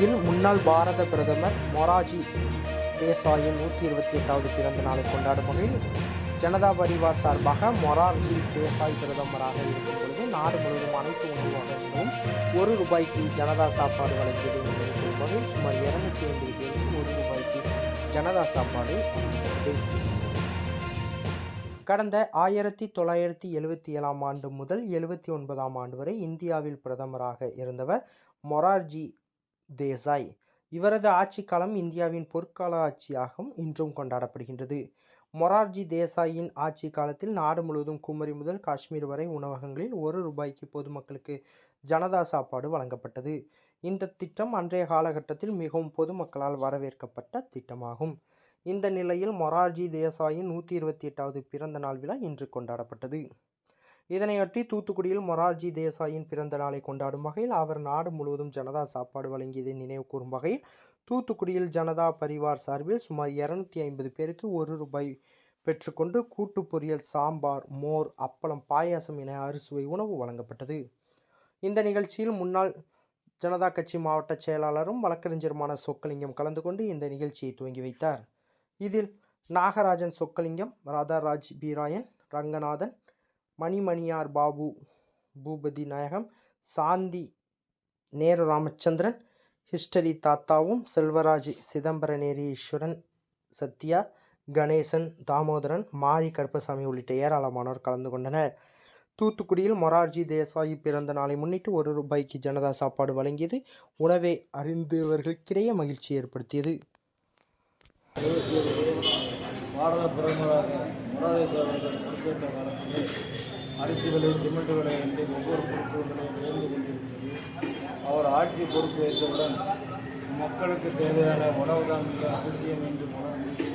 முன்னாள் பாரத பிரதமர் மொராஜி தேசாயின் நூற்றி இருபத்தி எட்டாவது பிறந்த நாளை கொண்டாடும் வகையில் ஜனதா பரிவார் சார்பாக மொரார்ஜி தேசாய் பிரதமராக இருக்கும் பொழுது நாடு முழுவதும் அனைத்து உணவு வகைகளும் ஒரு ரூபாய்க்கு ஜனதா சாப்பாடு வழங்கியதை நினைக்கும் வகையில் சுமார் இருநூத்தி ஐம்பது பேருக்கு ஒரு ரூபாய்க்கு ஜனதா சாப்பாடு வழங்கப்பட்டது கடந்த ஆயிரத்தி தொள்ளாயிரத்தி எழுவத்தி ஏழாம் ஆண்டு முதல் எழுவத்தி ஒன்பதாம் ஆண்டு வரை இந்தியாவில் பிரதமராக இருந்தவர் மொரார்ஜி தேசாய். இவரது ஆட்சி காலம் இந்தியாவின் பொற்கால ஆட்சியாகவும் இன்றும் கொண்டாடப்படுகின்றது. மொரார்ஜி தேசாயின் ஆட்சி காலத்தில் நாடு முழுவதும் குமரி முதல் காஷ்மீர் வரை உணவகங்களில் ஒரு ரூபாய்க்கு பொதுமக்களுக்கு ஜனதா சாப்பாடு வழங்கப்பட்டது. இந்த திட்டம் அன்றைய காலகட்டத்தில் மிகவும் பொதுமக்களால் வரவேற்கப்பட்ட திட்டமாகும். இந்த நிலையில் மொரார்ஜி தேசாயின் நூற்றி இருபத்தி எட்டாவது பிறந்த நாள் விழா இன்று கொண்டாடப்பட்டது. இதனையொட்டி தூத்துக்குடியில் மொரார்ஜி தேசாயின் பிறந்த நாளை கொண்டாடும் வகையில் அவர் நாடு முழுவதும் ஜனதா சாப்பாடு வழங்கியதை நினைவு கூறும் வகையில் தூத்துக்குடியில் ஜனதா பரிவார் சார்பில் சுமார் இரநூத்தி ஐம்பது பேருக்கு ஒரு ரூபாய் பெற்றுக்கொண்டு கூட்டு பொரியல் சாம்பார் மோர் அப்பளம் பாயாசம் என அறுசுவை உணவு வழங்கப்பட்டது. இந்த நிகழ்ச்சியில் முன்னாள் ஜனதா கட்சி மாவட்ட செயலாளரும் வழக்கறிஞருமான சொக்கலிங்கம் கலந்து கொண்டு இந்த நிகழ்ச்சியை துவங்கி வைத்தார். இதில் நாகராஜன் சொக்கலிங்கம் ராதாராஜ் பீராயன் ரங்கநாதன் மணிமணியார் பாபு பூபதி நாயகம் சாந்தி நேரு ராமச்சந்திரன் ஹிஸ்டரி தாத்தாவும் செல்வராஜ் சிதம்பரநேரி ஈஸ்வரன் சத்யா கணேசன் தாமோதரன் மாரி கருப்பசாமி உள்ளிட்ட ஏராளமானோர் கலந்து கொண்டனர். தூத்துக்குடியில் மொரார்ஜி தேசாயி பிறந்த நாளை முன்னிட்டு ஒரு ரூபாய்க்கு ஜனதா சாப்பாடு வழங்கியது. உணவை அறிந்தவர்களுக்கிடையே மகிழ்ச்சி ஏற்படுத்தியது. பாரத பிரதமராக மொராதேஸ் அவர்கள் பொறுப்பேற்ற காலத்திலே அரிசி விலை சிமெண்ட் விலை என்று ஒவ்வொரு பொருட்களும் உயர்ந்து கொண்டிருக்கிறது அவர் ஆட்சி பொறுப்பு ஏற்றவுடன் மக்களுக்கு தேவையான உணவு தான் மிக அவசியம் என்று உணர்ந்து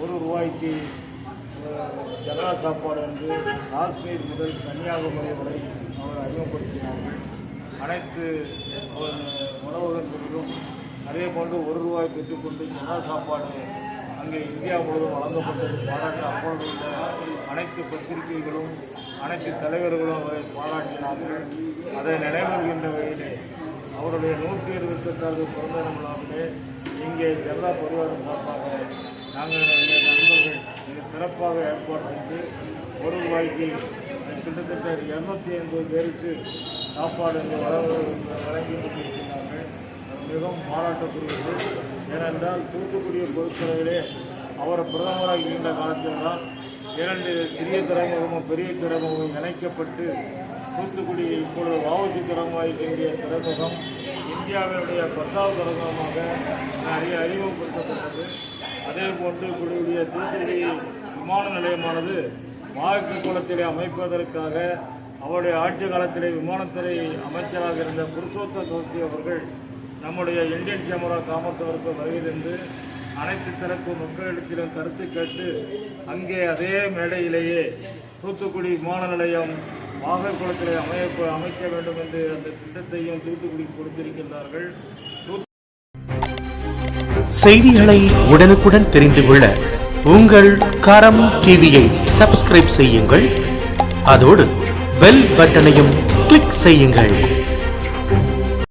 ஒரு ரூபாய்க்கு அஹ், சாப்பாடு என்று காஷ்மீர் முதல் கன்னியாகுமரி வரை அவர் அறிமுகப்படுத்தினார்கள் அனைத்து அவர் உணவகங்களிலும் அதே போன்று ஒரு ரூபாய் பெற்றுக்கொண்டு ஜனதா சாப்பாடு அங்கே இந்தியா முழுவதும் வழங்கப்பட்டது பாராட்டு. அப்பொழுது உள்ள அனைத்து பத்திரிகைகளும் அனைத்து தலைவர்களும் அவரை பாராட்டினார்கள். அதை நினைவுகின்ற வகையிலே அவருடைய நூற்றி இருபத்தெட்டாவது பிறந்த நாள் இங்கே ஜனதா பரிவாரம் சார்பாக நாங்கள் எங்கள் நண்பர்கள் மிக சிறப்பாக ஏற்பாடு செய்து ஒரு ரூபாய்க்கு கிட்டத்தட்ட இரநூத்தி ஐம்பது பேருக்கு சாப்பாடு இங்கே வழங்க வழங்கி கொண்டிருக்கிறார்கள் மிகவும் பாராட்டக்கூடியது. ஏனென்றால் தூத்துக்குடியை பொறுத்தவரையிலே அவர் பிரதமராக இருந்த காலத்தில் தான் இரண்டு சிறிய துறைமுகமும் பெரிய துறைமுகமும் இணைக்கப்பட்டு தூத்துக்குடி இப்பொழுது வாவசி துறைமுகமாக இருக்கின்ற துறைமுகம் இந்தியாவினுடைய பத்தாவது துறைமுகமாக நிறைய அறிமுகப்படுத்தப்பட்டது. அதே போன்று கூடிய தூத்துக்குடி விமான நிலையமானது வாழ்க்கை குளத்திலே அமைப்பதற்காக அவருடைய ஆட்சி காலத்திலே விமானத்துறை அமைச்சராக இருந்த புருஷோத்த தோசி அவர்கள் நம்முடைய இந்தியன் சேம்பர் காமர்ஸ் அவருக்கு வருகை அனைத்து தரப்பு மக்களிடத்திலும் கருத்து கேட்டு அங்கே அதே மேடையிலேயே தூத்துக்குடி விமான நிலையம் வாகைக்குளத்திலே அமைய அமைக்க வேண்டும் என்று அந்த திட்டத்தையும் தூத்துக்குடி கொடுத்திருக்கின்றார்கள். செய்திகளை உடனுக்குடன் தெரிந்து கொள்ள உங்கள் கரம் டிவியை சப்ஸ்கிரைப் செய்யுங்கள். அதோடு பெல் பட்டனையும் கிளிக் செய்யுங்கள்.